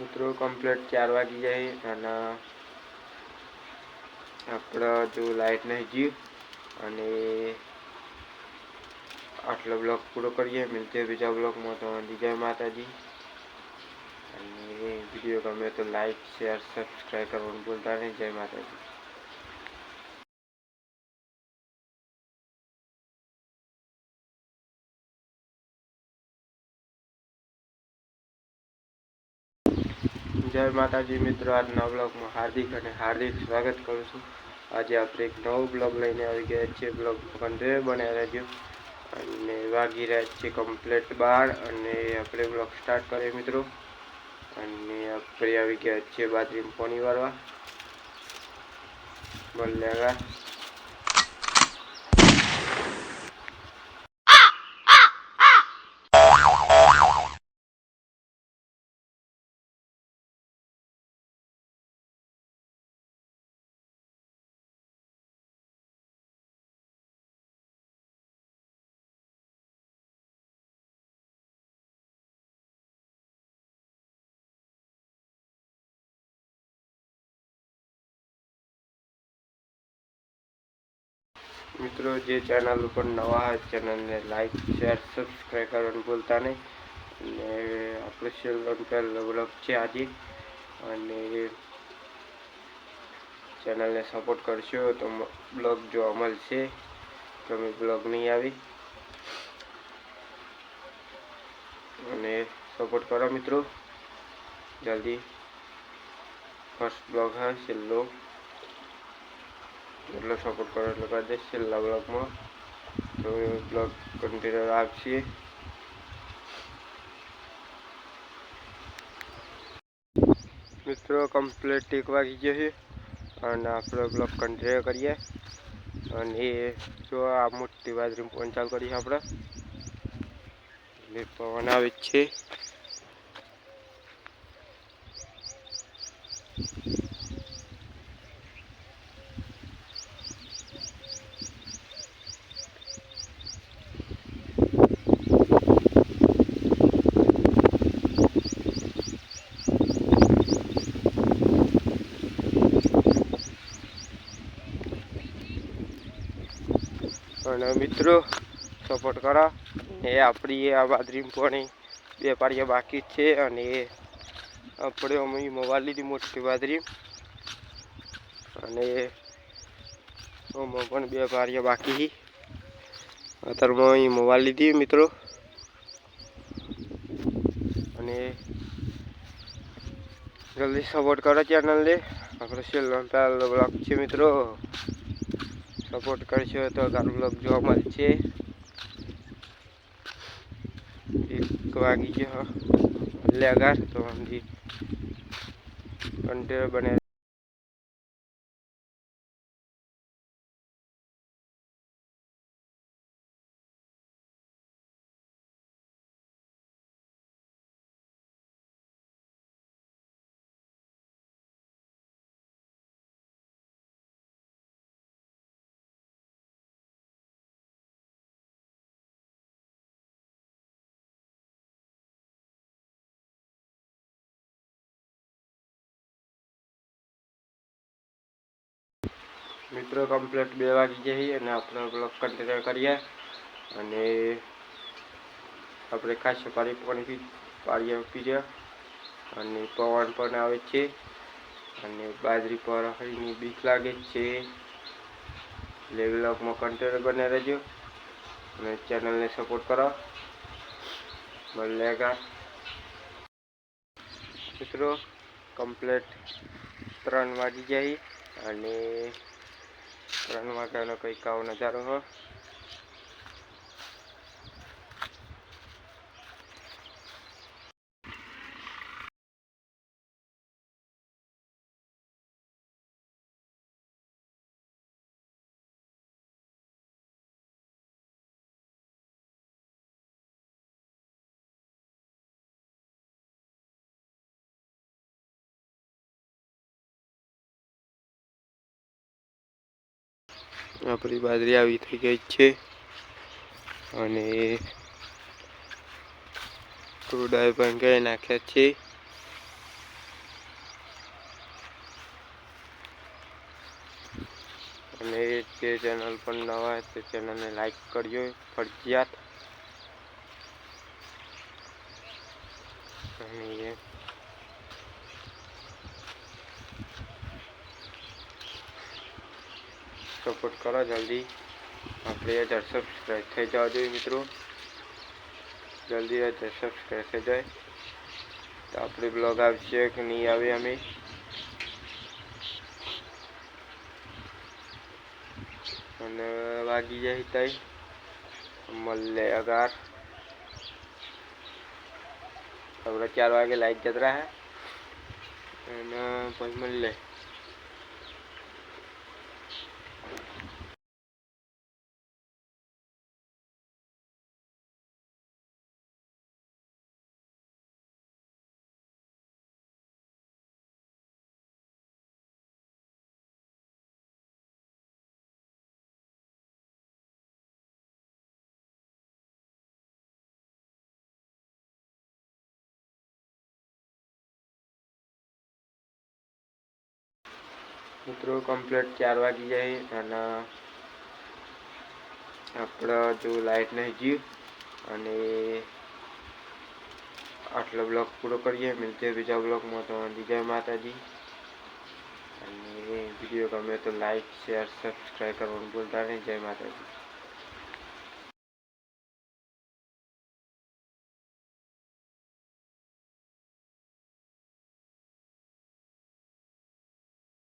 મિત્રો કમ્પ્લીટ ચાર વાગી જાય અને આપણે જો લાઈટ નહીં જીવ અને આટલો બ્લોગ પૂરો કરીએ. મિલતે બીજા બ્લોગમાં તો જય માતાજી. અને વીડિયો ગમે તો લાઈક શેર સબસ્ક્રાઈબ કરવાનું ભૂલતા નહીં. જય માતાજી. જય માતાજી મિત્રો, આજના બ્લોગમાં હાર્દિક અને હાર્દિક સ્વાગત કરું છું. આજે આપણે એક નવો બ્લોગ લઈને આવી ગયા છીએ. બ્લોગ કંટ્રે બન્યા રહેજો. અને વાગી રહ્યા છે કમ્પ્લેટ બાર અને આપણે બ્લોગ સ્ટાર્ટ કરીએ મિત્રો. અને આપણે આવી ગયા છીએ બાજરી પોણી વાળવા. બલ્લેગા મિત્રો, જે ચેનલ ઉપર નવા હોય ચેનલને લાઈક શેર સબસ્ક્રાઈબ કરવાનું ભૂલતા નહીં. અને આપણે સેલોન પહેલો બ્લોગ છે આજે. અને ચેનલને સપોર્ટ કરશો તો બ્લોગ જોવા મળશે. તમે બ્લોગ નહીં આવી. અને સપોર્ટ કરો મિત્રો. જલ્દી. ફર્સ્ટ બ્લોગ હા છેલ્લો એટલો સપોર્ટ કરો એટલો કરી દઈશ છેલ્લા બ્લોગમાં તો બ્લોગ કન્ટિન્યુ આપશે. મિત્રો કમ્પ્લીટ એક વાગી ગયો છે અને આપણો બ્લોક કન્ટિન્યુ કરીએ. અને એ જો આ મોટી બાજરી પહોંચાલ કરીએ આપણે. એટલે પવન આવે છે. અને મિત્રો સપોર્ટ કરો. એ આપણી આ બાદરીમ પણ બે પાડીયા બાકી છે અને એ આપણે અમે મોબાઈલ લીધી મોટી બાદરી અને આમાં પણ બે પાડીયા બાકી અત્યારમાં અહીં મોબાઈલ લીધી મિત્રો. અને જલ્દી સપોર્ટ કરો ચેનલને આપણે છેલ્લો બ્લોગ છે મિત્રો. સપોર્ટ કરશો તો તારો બ્લોગ જોવા મળશે. એક વાગી ગયો. એટલે અગાર તો બને મિત્રો કમ્પ્લીટ બે વાગી જઈએ અને આપણે બ્લોગ કન્ટિન્યુ કરીએ. અને આપણે ખાસ પાણી પાણી પાડીએ પીએ. અને પવન પણ આવે છે. અને બાજરી પર હળીની બીક લાગે છે. એટલે બ્લોગમાં કન્ટિન્યુ બને રહેજો. અને ચેનલને સપોર્ટ કરો. મળેગા મિત્રો કમ્પ્લેટ ત્રણ વાગી જાય અને ત્રણ વાગ્યાનો કંઈક આવો નજારો હો. આપણી બાજરી આવી થઈ ગઈ છે. અને ટોડા પણ ગઈ નાખ્યા છે. અને જે ચેનલ પણ નવા હોય તો ચેનલને લાઈક કરજો, ફરજિયાત. અને સપોર્ટ કરો જલ્દી આપણે હજાર સબસ્ક્રાઈબ થઈ જવા જોઈએ મિત્રો જલ્દી હજાર સબસ્ક્રાઈબ થઈ જાય તો આપણે બ્લોગ આવશે કે નહીં આવે અમે અને વાગી જાય તઈ મળે અગાર આપણે ચાર વાગે લાઈટ જતરા હે અને પછી મળે મિત્રો કમ્પ્લીટ ચાર વાગી જાય અને આપણે જો લાઈટ નહીં ગયું અને આટલો બ્લોક પૂરો કરીએ. મિલતે બીજા બ્લોકમાં તો જય માતાજી. અને વીડિયો ગમે તો લાઈક શેર સબસ્ક્રાઈબ કરવાનું ભૂલતા નહીં. જય માતાજી.